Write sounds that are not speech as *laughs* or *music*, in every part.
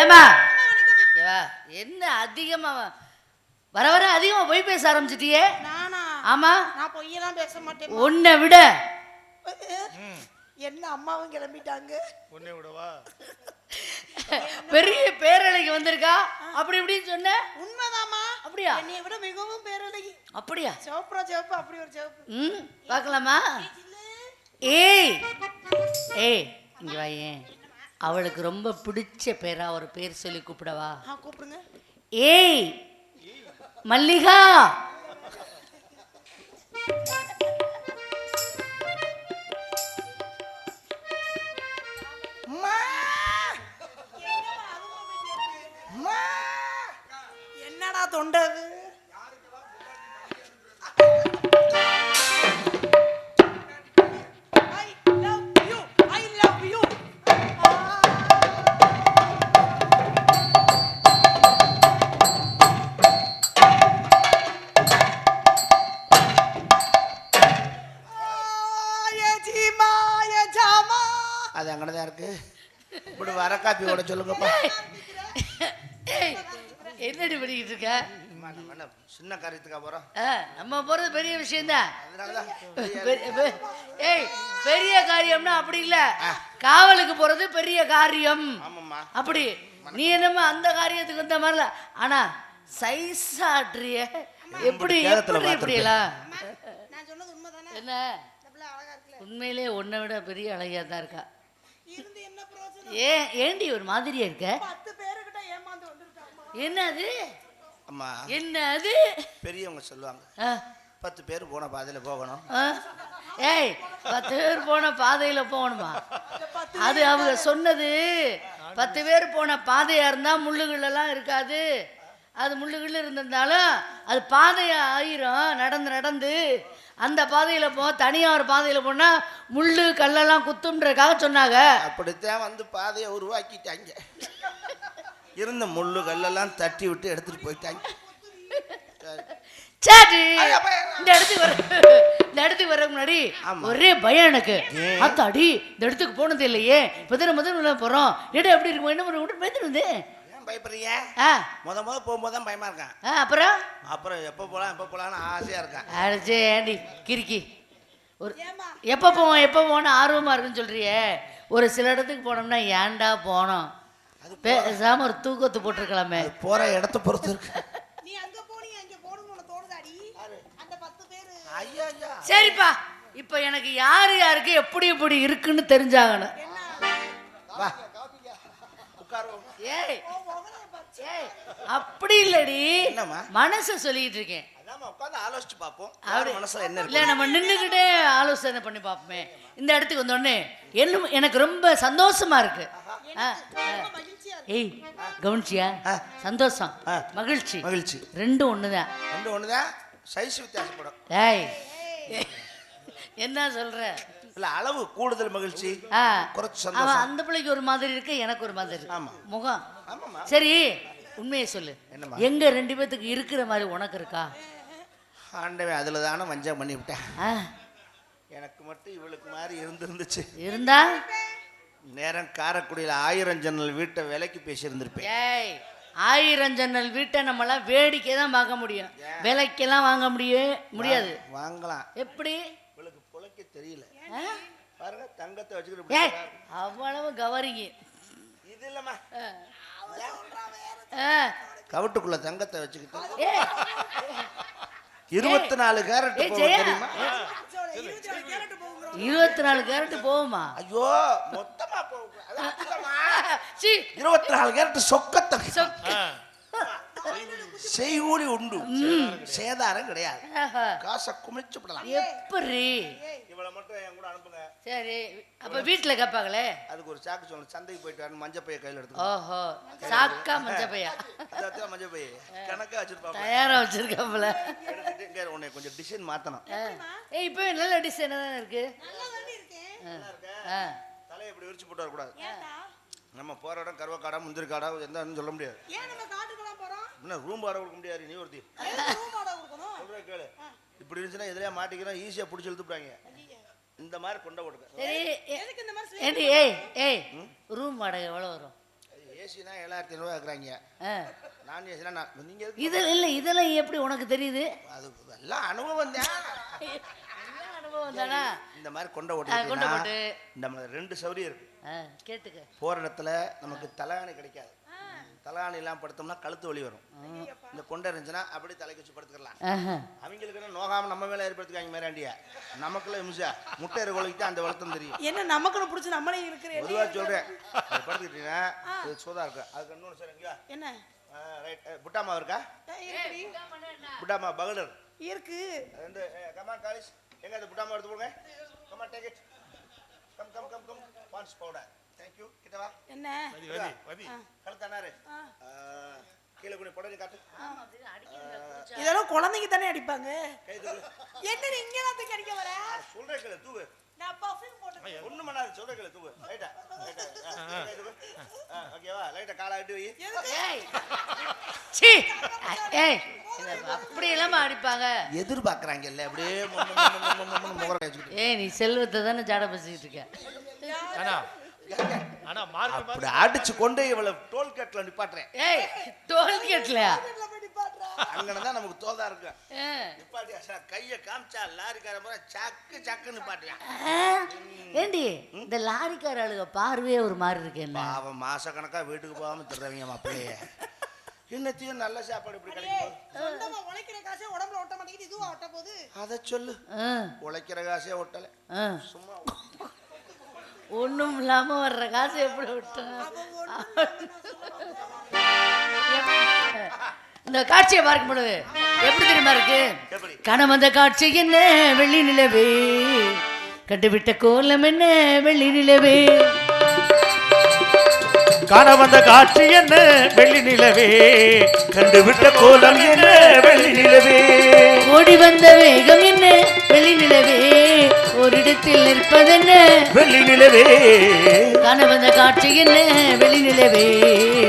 ஏமா ஏவா என்ன அதிகமா வர வர அதிகமா போய் பேச ஆரம்பிச்சிட்டியே? நானா? ஆமா. நான் பொய்யெல்லாம் பேச மாட்டேன் உன்னை விட. என்ன அம்மாவும் கிளம்பிட்டாங்க? உன்னை விடவா? பெரிய பேரலைக்கு வந்திருக்கா? அப்படி இப்படின்னு சொன்ன? உண்மைதாம்மா. அப்படியா? என்னைய விட மிகவும் பேரழகி அப்படியா? சிவப்புறா சிவப்பு அப்படி ஒரு சிவப்பு. ம் பார்க்கலாமா? ஏய் ஏய் இங்க வாயேன் அவளுக்கு ரொம்ப பிடிச்ச பேரா ஒரு பேர் சொல்லி கூப்பிடவா? கூப்பிடுங்க. ஏய் மல்லிகா! என்னடா தொண்டை சொல்லுங்கப்பா. என்னடி பண்ணிக்கிட்டு இருக்க. சின்ன காரியத்துக்கா போகிறோம் ஆ, நம்ம போறது பெரிய விஷயம்தான். அதனால தான் ஏய் பெரிய காரியம்னா அப்படி இல்ல. காவலுக்கு போறது பெரிய காரியம். அப்படி. நீ என்னமோ அந்த காரியத்துக்கு வந்த மாதிரில. ஆனா சைஸ் ஆட்டுறிய. எப்படி கேரத்துல எப்படி இப்படி எல்லாம்? நான் சொன்னது உண்மைதானே? என்ன? உண்மையிலே உன்னை விட பெரிய அழகியா தான் இருக்கா. ஏன் ஏண்டி ஒரு மாதிரியா இருக்க? என்னது? அம்மா. என்னது? பெரியவங்க சொல்லுவாங்க ஆ, பத்து பேர் போன பாதையில் போகணும். ஆ. ஏய் பத்து பேர் போன பாதையில போகணுமா? அது அவங்க சொன்னது. பத்து பேர் போன பாதையா இருந்தா முள்ளுகள் எல்லாம் இருக்காது. அது முள்ளுகள் இருந்திருந்தாலும் அது பாதையா ஆயிரும் நடந்து நடந்து. அந்த பாதையில போ தனியா ஒரு பாதையில போனா முள்ளு கல்லெல்லாம் குத்துன்றதுக்காக சொன்னாங்க. அப்படித்தான் வந்து பாதையை உருவாக்கிட்டாங்க. இருந்த முள்ளு கல்லெல்லாம் தட்டி விட்டு எடுத்துட்டு போயிட்டாங்க. சரி இந்த இடத்துக்கு வர இந்த இடத்துக்கு வர முன்னாடி. ஒரே பயம் எனக்கு. அத்தாடி இந்த இடத்துக்கு போனது இல்லையே. இப்பதான் முதல் உள்ள போறோம். இடம் எப்படி இருக்கும் என்ன பண்ண விட்டு பேத்துட்டு பயப்படுறீங்க ஆ. முத முத போகும்போது தான் பயமா இருக்கான் ஆ, அப்புறம்? அப்புறம் எப்போ போகலாம் எப்போ போகலான்னு ஆசையாக இருக்கேன் அடிச்சே ஏண்டி கிறுக்கி. ஒரு எப்போ போவோம் எப்போ போகணும் ஆர்வமாக இருக்குன்னு சொல்றியே. ஒரு சில இடத்துக்கு போனோம்னா ஏன்டா போனோம்? பேசாம ஒரு தூக்கத்தை போட்டிருக்கலாமே. அது போகிற இடத்த பொறுத்து இருக்கு. *laughs* நீ அங்க போனீங்க இங்க போகணும்னு உனக்கு தோணுதாடி? அந்த பத்து பேரு. ஐயா ஐயா. சரிப்பா. இப்போ எனக்கு யார் யாருக்கு எப்படி எப்படி இருக்குன்னு தெரிஞ்சாகணும். ஏய் ஏய் அப்படி இல்லடி? மனசை சொல்லிட்டு இருக்கேன். ஆலோசிச்சு பார்ப்போம். மனசுல என்ன இல்ல நம்ம நின்றுக்கிட்டே ஆலோசனை பண்ணி பார்ப்போமே. இந்த இடத்துக்கு வந்தோடனே என்ன எனக்கு ரொம்ப சந்தோஷமா இருக்கு. ஏய் கவனிச்சியா. சந்தோஷம். மகிழ்ச்சி. மகிழ்ச்சி. ரெண்டும் ஒண்ணுதான். ரெண்டு ஒன்று தான் சைஸ் வித்தியாசப்படும். ஏய். என்ன சொல்ற? இல்ல அளவு கூடுதல் மகிழ்ச்சி குறைச்சு சந்தோஷம். அந்த பிள்ளைக்கு ஒரு மாதிரி இருக்கு எனக்கு ஒரு மாதிரி ஆமா. முகம். சரி உண்மையை சொல்லு? எங்க ரெண்டு பேத்துக்கு இருக்கிற மாதிரி உனக்கு இருக்கா? ஆண்டவன் அதில் தானே வஞ்சம் பண்ணி விட்டேன். எனக்கு மட்டும் இவளுக்கு மாதிரி இருந்திருந்துச்சு. இருந்தா? நேரம் காரக்குடியில் ஆயிரம் ஜன்னல் வீட்டை விலைக்கு பேசியிருந்திருப்பேன். ஏய் ஆயிரம் ஜன்னல் வீட்டை நம்மளாம் வேடிக்கை தான் பார்க்க முடியும். விலைக்கெல்லாம் வாங்க முடியும் முடியாது. வாங்கலாம். எப்படி? இவளுக்கு புழைக்க தெரியல? பாருங்க தங்கத்தை வச்சுக்கிட்டு. அவ்வளவு கவரிங்க. இது இல்லைம்மா. ஆ. கவட்டுக்குள்ள தங்கத்தை வச்சுக்கிட்டு. இருபத்தி நாலு கேரட். தெரியுமா? இருபத்தி நாலு கேரட் போகுமா? ஐயோ மொத்தமா போகும் இருபத்தி நாலு கேரட் சொக்கத்தை சொக்கு. செய்கூலி உண்டு. சேதாரம் கிடையாது. காசை குமிச்சு விடலாம் எப்படி இவளை மட்டும் என் கூட அனுப்புங்க. சரி. அப்ப வீட்டுல கேட்பாங்களே அதுக்கு ஒரு சாக்கு சொல்லணும். சந்தைக்கு போயிட்டு வரணும். மஞ்சள் பைய கையில் எடுத்துக்கோ ஓஹோ. சாக்கா மஞ்ச பையா? மஞ்சள் பைய. கணக்கா வச்சிருப்பாங்க தயாரா இங்க உன்னை கொஞ்சம் டிசைன் மாத்தணும். ஏய் இப்போ நல்ல டிசைன் தானே இருக்கு. தலையை இப்படி விரிச்சு போட்டு வரக்கூடாது. நம்ம போற இடம் கருவக்காடா முந்திரி காடா எந்த சொல்ல முடியாது. என்ன ரூம் வாடகை கொடுக்க முடியாது நீ ஒருத்தி. சொல்ற கேளு. இப்படி இருந்துச்சுன்னா எதிரியா மாட்டிக்கிறோம்? ஈஸியா பிடிச்சி இழுத்துப்பாங்க இந்த மாதிரி கொண்ட விடுங்க சரி. ஏ- எதுக்கு இந்த மாதிரி ஏண்டி ஏய் ஏய் ரூம் வாடகை எவ்வளோ வரும்? ஏசினா ஏழாயிரத்தி ஐநூறுவா இருக்கிறாங்க நான் ஏசினா நான் நீங்க எதுக்கு- இது இல்லை இதெல்லாம் எப்படி உனக்கு தெரியுது? அது எல்லாம் அனுபவம் தான். *laughs* என்ன அனுபவம் தானா? இந்த மாதிரி கொண்ட ஆ, கொண்ட. இந்த மாதிரி ரெண்டு சௌரியம் இருக்கு. கேட்டுக்க. போற இடத்துல நமக்கு தலகாணி கிடைக்காது. தலகாணி எல்லாம் படுத்தோம்னா கழுத்து வலி வரும். இந்த கொண்டை இருந்துச்சுன்னா அப்படியே தலைக்கு வச்சு படுத்துக்கலாம். அவங்களுக்கு என்ன நோகாம நம்ம மேல ஏற்படுத்திக்காங்க மேராண்டியா? நமக்குள்ள இம்சா முட்டை கொலைக்கு அந்த வளர்த்தம் தெரியும். என்ன நமக்குன்னு பிடிச்சி நம்மளே இருக்கிறேன் பொதுவா சொல்றேன். *laughs* படுத்துக்கிட்டீங்கன்னா இது சோதா இருக்கு. அதுக்கு இன்னொன்று சார் எங்கேயா என்ன? ரைட் புட்டாமா இருக்கா. புட்டாமா பகலர். இருக்கு. ரெண்டு கமான் காலிஸ் எங்க அந்த புட்டாமா எடுத்து போடுங்க. Come on take it come come come come Pond's powder thank you கிட்ட வா என்ன கழுத்தானாரு கீழே கூட புடவை காட்டு இதெல்லாம் குழந்தைங்க தானே அடிப்பாங்க என்ன நீ இங்க எல்லாத்துக்கு அடிக்க வர சொல்றேன் கேளு தூக்கு நான் பர்ஃபியூம் போட்டு ஒண்ணு பண்ணாது சொல்றேன் கேளு தூக்கு லைட்டா லைட்டா கை தூக்கு ஓகேவா லைட்டா காலை அடி வை ஏய் சீ ஏய் அப்படி இல்லாம அடிப்பாங்க எதிர்பார்க்கறாங்கல்ல அப்படியே ஏய் நீ செல்வத்தை தானே ஜாட பேசிக்கிட்டு இருக்க அண்ணா அண்ணா மார்கழி அப்படி அடிச்சு கொண்டு இவளை டோல்கேட்ல நிப்பாட்டுறேன். ஏய் டோல்கேட்லையா அங்கன தான் நமக்கு தோதா இருக்கு. நிப்பாட்டியா சார் கையை காமிச்சா லாரிக்கார முறை சக்கு சக்கு நிப்பாட்டியான் ஆ, ஏண்டி இந்த லாரிக்கார ஆளுக பார்வையே ஒரு மாதிரி இருக்கு என்ன? பாவம் மாச கணக்கா வீட்டுக்கு போகாம திருறவங்க மாப்பிள்ளைய. என்னத்தையும் நல்ல சாப்பாடு இப்படி கிடைக்கும் சொந்தமா உழைக்கிற காசே உடம்புல ஒட்ட மாட்டேங்குது இதுவும் ஒட்ட போகுது? அதை சொல்லு. ஆ, உழைக்கிற காசே ஒட்டல. சும்மா ஒண்ணும் இல்லாம வர்ற காசு எப்படி விட்டோம் இந்த காட்சியை பார்க்கும் பொழுது எப்படி தெரியுமா இருக்கு? கணவந்த காட்சி என்ன? வெள்ளி நிலவே. கட்டுவிட்ட கோலம் என்ன? வெள்ளி நிலவே. காண வந்த காட்சி என்ன? வெள்ளி நிலவே. கண்டுவிட்ட கோலம் என்ன? வெள்ளி நிலவே. ஓடி வந்த வேகம் என்ன? ஓரிடத்தில் நிற்பதென்ன? வெள்ளி நிலவே. கணவந்த காட்சி என்ன? வெள்ளி நிலவே.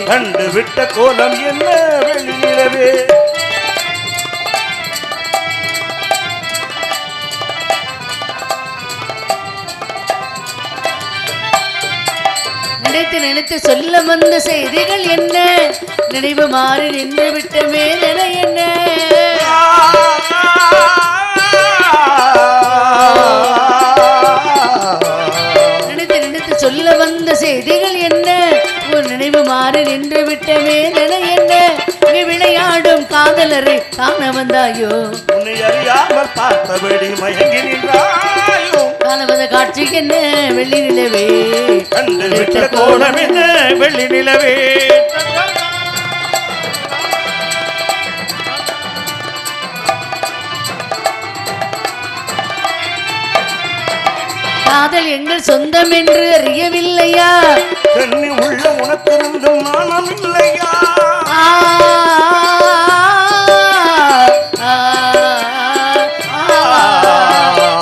கண்டுவிட்ட கோலம் என்ன? வெள்ளி நிலவே. நினைத்து நினைத்து சொல்ல வந்த செய்திகள் என்ன? நினைவு மாறி நின்று விட்ட மேலன என்ன? செய்திகள் என்ன? ஒரு நினைவு மாறி நின்று விட்ட மேலன என்ன? நீ விளையாடும் காதலரை காண வந்தாயோ உன்னை அறியாமல் பார்த்தபடி மயங்கி நின்றாயோ? காண வந்த காட்சி என்ன? வெள்ளி நிலவே. கோலம் என்ன? வெள்ளி நிலவே. காதல் எங்கள் சொந்தம் என்று அறியவில்லையா? கண்ணி உள்ள உனக்கிருந்தும் நாணம் இல்லையா.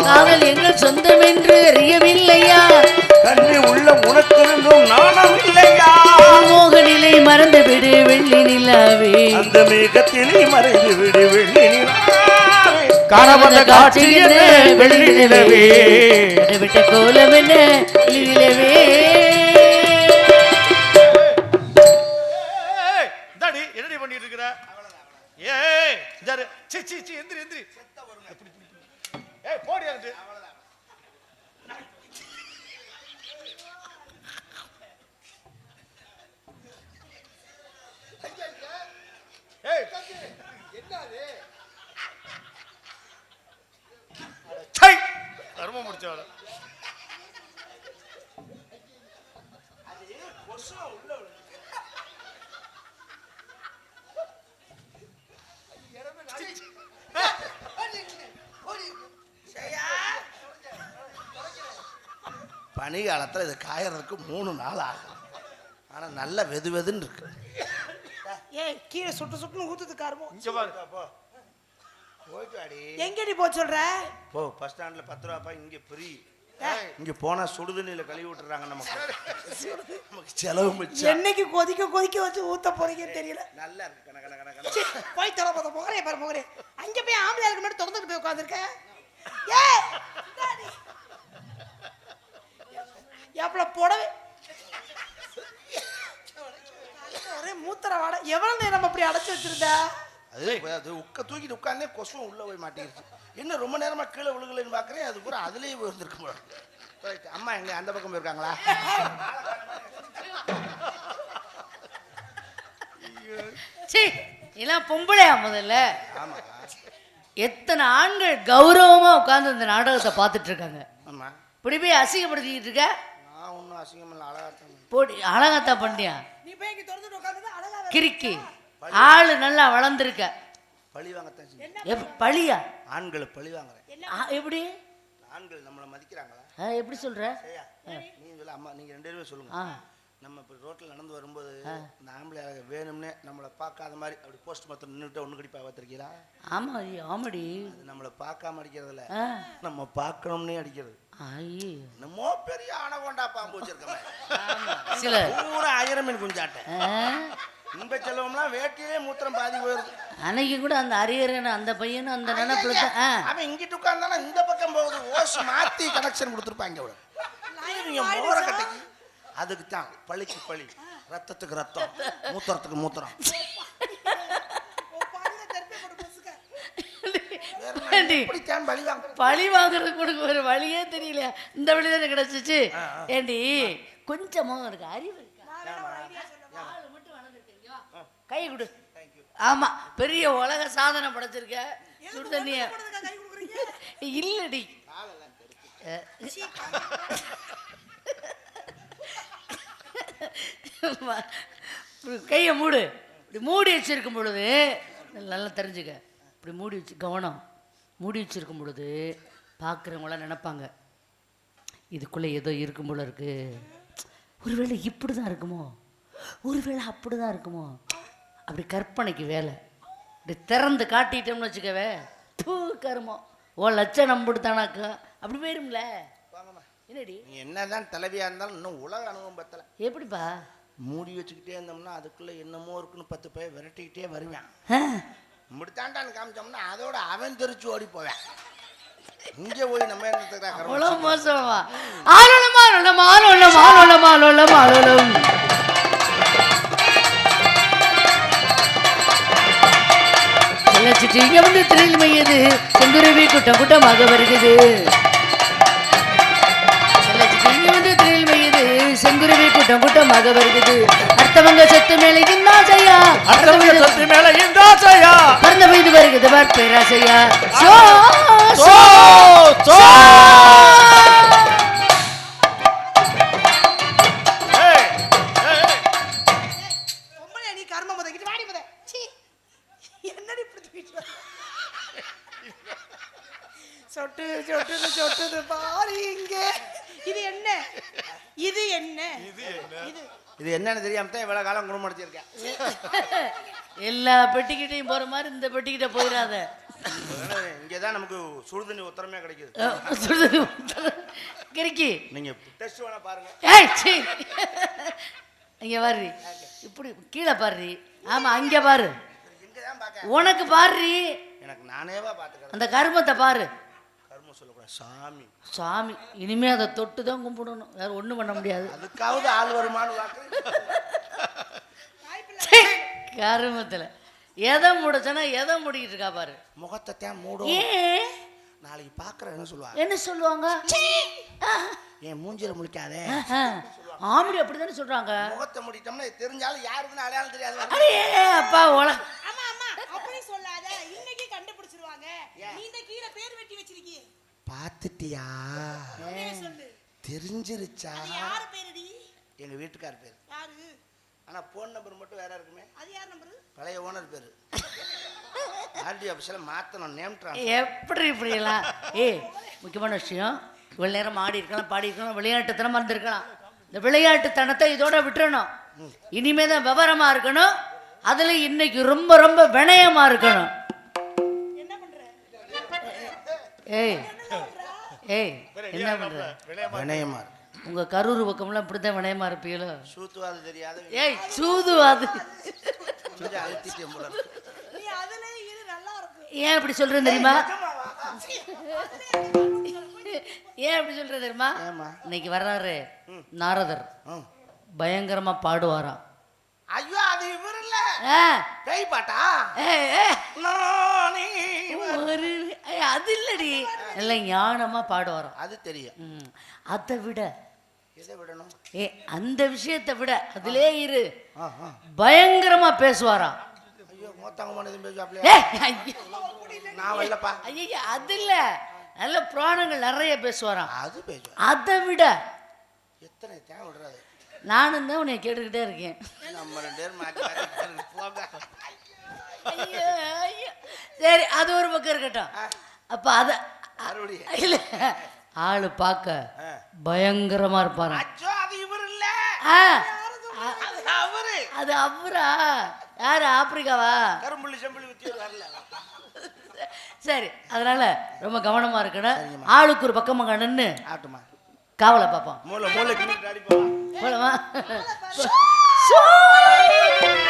காதல் எங்கள் சொந்தம் என்று அறியவில்லையா? கண்ணி உள்ள உனக்கிருந்தும் நாணம் இல்லையா? மோகனிலை மறந்து விடு வெள்ளி நிலாவே. அந்த விடு வெள்ளி நிலாவே காண வந்த காட்சி வெள்ளி நிலவே விட்ட கோலம் என்ன? நிலவே இந்தாடி என்னடி பண்ணிட்டு இருக்கிற ஏய் இந்தாரு சி சி சி எந்திரி எந்திரி இப்படி, இப்படி, இப்படி. ஏய் போடி அங்கிட்டு ஏய் சை கரும முடிச்சவள பனி காலத்துல இது காயறதுக்கு மூணு நாள் ஆகும். ஆனா நல்ல வெது வெதுன்னு இருக்கு. ஏய் கீழே சுட்டு சுட்டுன்னு ஊத்துது காரமும் இங்க பாரு. போ. போயிட்டு வாடி. எங்கடி போ சொல்ற? போ பஸ் ஸ்டாண்ட்ல பத்து ரூபாப்பா இங்க ஃப்ரீ. இங்க போனா சுடுதண்ணியில கழுவி விட்டுறாங்க நமக்கு நமக்கு செலவு மிச்சம். என்னைக்கு கொதிக்க கொதிக்க வச்சு ஊத்த போறீங்கன்னு தெரியல. நல்லா இருக்கு கண கண கண கண போய் தொலை போத முகரே பாரு முகரே அங்க போய் ஆம்பளையாருக்கு மட்டும் திறந்துட்டு போய் உட்காந்துருக்க ஏய் எப்பல புடவை? ஒரே மூத்திர வாடை. எவ்வளவு நேரம் அப்படி அடைச்சு வச்சிருந்தா? அது அது உக்க தூக்கிட்டு உட்காந்தே கொசுவும் உள்ள போய் மாட்டிருச்சு என்ன ரொம்ப நேரமா கீழே விழுகலைன்னு பாக்குறேன் அது பூரா அதுலயே. Right. அம்மா எங்க அந்த பக்கம் போயிருக்காங்களா? சீ எல்லாம் பொம்பளையா முதல்ல. ஆமா. எத்தனை ஆண்கள் கௌரவமா உட்கார்ந்து இந்த நாடகத்தை பார்த்துட்டு இருக்காங்க. ஆமா. இப்படி போய் அசிங்கப்படுத்திக்கிட்டு இருக்க? ஒன்றும் அசிங்கம் இல்லை போடி அழகாத்தான் பண்ணியா? நீ போய் இங்க திறந்துட்டு உட்காந்து அழகா. கிறுக்கி. ஆளு நல்லா வளர்ந்துருக்க. பழி வாங்கத்தான் பழியா? ஆண்களை பழி வாங்குறேன். எப்படி? ஆண்கள் நம்மளை மதிக்கிறாங்களா? எப்படி சொல்ற? சரியா? நீ சொல்ல அம்மா நீங்க ரெண்டு பேரும் சொல்லுங்க. நம்ம இப்போ ரோட்டில் நடந்து வரும்போது இந்த ஆம்பளை வேணும்னே நம்மளை பார்க்காத மாதிரி அப்படி போஸ்ட் மரத்தில் நின்றுட்டு ஒன்று கடிப்பா பார்த்துருக்கீங்களா? ஆமா ஐயோ, ஆமாடி. அது நம்மளை பார்க்காம அடிக்கிறதில்ல. ஆ. நம்ம பார்க்கணும்னே அடிக்கிறது. என்னமோ பெரிய அணகொண்டா பாம்பு வச்சிருக்கோமே. சில பூரா ஆயிரம் மீன் குஞ்சாட்டை. ஆ, இன்ப செல்வம்லாம் வேட்டியே மூத்திரம் பாதி போயிருது. அன்னைக்கு கூட அந்த அரியரன் அந்த பையனும் அந்த நினைப்புல ஆ. அவன் இங்கிட்டு உட்கார்ந்தானா இந்த பக்கம் போகுது ஓஸ் மாத்தி கனெக்ஷன் கொடுத்துருப்பாங்க இவங்க மோர கட்டைக்கு. அதுக்கு தான் பழிக்கு பழி. ரத்தத்துக்கு ரத்தம் மூத்திரத்துக்கு மூத்திரம். பழி வாங்க பழி வாங்குறதுக்கு கொடுக்க ஒரு வழியே தெரியல இந்த வழி தானே கிடைச்சிச்சு? ஏண்டி? கொஞ்சமா இருக்கு? அறிவு. கை கொடு. ஆமா பெரிய உலக சாதனை படைச்சிருக்க. சுடு தண்ணிய? இல்லடி அஹ், சீ, கையை மூடு. இப்படி மூடி வச்சிருக்கும் பொழுது நல்லா தெரிஞ்சுக்க. இப்படி மூடி வச்சு கவனம். மூடி வச்சிருக்கும் பொழுது பார்க்குறவங்களாம் நினைப்பாங்க இதுக்குள்ளே ஏதோ இருக்கும் போல இருக்கு. ஒருவேளை இப்படி தான் இருக்குமோ? ஒருவேளை அப்படி தான் இருக்குமோ? அப்படி கற்பனைக்கு வேலை. இப்படி திறந்து காட்டிட்டோம்னு வச்சுக்கவே தூ கருமோ ஓ லட்சம் நம்பிடுத்தானாக்கா அப்படி போயிரும்ல. என்னடி? என்னதான் தலைவியா இருந்தாலும் இன்னும் உலக அனுபவம் பத்தல. எப்படிப்பா? மூடி வச்சுக்கிட்டே இருந்தோம்னா அதுக்குள்ள என்னமோ இருக்குன்னு பத்து பேர் விரட்டிக்கிட்டே வருவேன். ஆ. இப்படித்தாண்டான்னு காமிச்சோம்னா அதோட அவன் தெரிச்சு ஓடி போவேன். இங்கே போய் நம்ம அவ்வளோ மோசமா. ஆலோலம் ஆலோலம் ஆலோலம் ஆலோலம் ஆலோலம் செல்லச்சிட்டு இங்க வந்து திரையில் மையது. செங்குருவி கூட்டம் கூட்டமாக வருகிறது. செங்குருவி கூட்டம் கூட்டமாக வருகிறது. அர்த்தவங்க செத்து மேலே இன்னாசையா அடுத்தவங்க சொத்து மேல இந்தாசையா பறந்த பெய்து வருகிறது பார் பேராசையா சோ சோ சோ? சொட்டு சொட்டுது சொட்டுது பாரு இங்க. இது என்ன? இது என்ன? இது இது என்னன்னு தெரியாம தான் இவ்வளவு காலம் குணமடைச்சிருக்கேன். எல்லா பெட்டிக்கிட்டையும் போற மாதிரி இந்த பெட்டிக்கிட்ட போயிடாத. இங்கே தான் நமக்கு சுடுதண்ணி உத்தரமே கிடைக்குது. அஹ் சுடுது. கிறுக்கி. நீங்க டெஸ்ட் வேணா பாருங்க. ஏய் சீ இங்க பாரு. இப்படி கீழே பாரு. ஆமா அங்க பாரு. இங்கே தான் பார்க்க உனக்கு பாரு. எனக்கு நானேவா பார்த்துக்கிறேன். அந்த கருமத்தை பாரு. கர்மம் சொல்லக்கூடாது. சாமி. சாமி இனிமே அதை தொட்டு தான் கும்பிடணும். வேற ஒண்ணும் பண்ண முடியாது. அதுக்காவது ஆள் வருமானு கருமத்துல. எதை முடிச்சனா எதை முடிக்கிட்டு இருக்கா பாரு. முகத்தை தான் மூடும். ஏன்? நாளைக்கு பார்க்குறேன்னு சொல்லுவாங்க என்ன சொல்லுவாங்க? என் மூஞ்சில முழிக்காதே. ஆஹா. ஆம்படி அப்படிதானே சொல்றாங்க. முகத்தை மூடிட்டோம்னா தெரிஞ்சாலும் யாருக்குன்னு அடையாளம் தெரியாது. அடே அப்பா உல ஆமா ஆமா அப்படி சொல்லாத. இன்னைக்கு கண்டுபிடிச்சிருவாங்க. நீ இந்த கீழே பேர் வெட்டி வச்சிருக்கியே. பார்த்துட்டியா? தெரிஞ்சிருச்சா? அது யாரு பேருடி? எங்க வீட்டுக்கார் பேர். யாரு? ஆனா போன் நம்பர் மட்டும் வேற இருக்குமே. அது யார் நம்பரு பழைய ஓனர் பேரு. ஆர்டி ஆஃபீஸில் மாற்றணும் நேம் எப்படி இப்படி எல்லாம் ஏய் முக்கியமான விஷயம் இவ்வளவு நேரம் ஆடி இருக்கலாம் பாடி இருக்கலாம் விளையாட்டுத்தனமா இருந்திருக்கலாம் இந்த விளையாட்டுத்தனத்தை இதோட விட்டுறணும். இனிமே தான் விவரமா இருக்கணும். அதுல இன்னைக்கு ரொம்ப ரொம்ப வினயமா இருக்கணும். என்ன பண்ற? ஏய் ஏய் என்ன பண்ற வினயமா உங்க கரூர் பக்கம்லாம் இப்படித்தான் வினயமா இருப்பீங்களோ? சூத்துவாது தெரியாத ஏய் சூது அது கொஞ்சம் அழுத்திட்டேன் போல இருக்கு. நீ அதுல இரு நல்லா இருக்கும். ஏன் இப்படி சொல்றேன் தெரியுமா? ஏன் அப்படி சொல்றது தெரியுமா? இன்னைக்கு வர்றாரு நாரதர். ம். பயங்கரமா பாடுவாராம் ஐயோ அது இவர் இல்ல பேய் பாட்டா? ஏய், ஏய், நானே ஒரு அது இல்லடி. நல்ல ஞானமா பாடுவாராம். அது தெரியும். அதை விட. ஏ அந்த விஷயத்தை விட. அதிலே இரு. பயங்கரமா ஐயையோ, அது இல்ல. நல்ல புராணங்கள் நிறைய பேசுவாராம். அது விட. நானும் தான் உன்னை கேட்டுக்கிட்டே இருக்கேன். சரி அது ஒரு பக்கம் இருக்கட்டும். அப்ப அத இல்ல. ஆளு பார்க்க. பயங்கரமா இருப்பாராம் அச்சோ அது அவரு. அது அவரா? யாரு? ஆப்பிரிக்காவா? சரி அதனால ரொம்ப கவனமா இருக்கணும். ஆளுக்கு ஒரு நின்று ஆட்டுமா. காவலை பார்ப்போம். போலமா?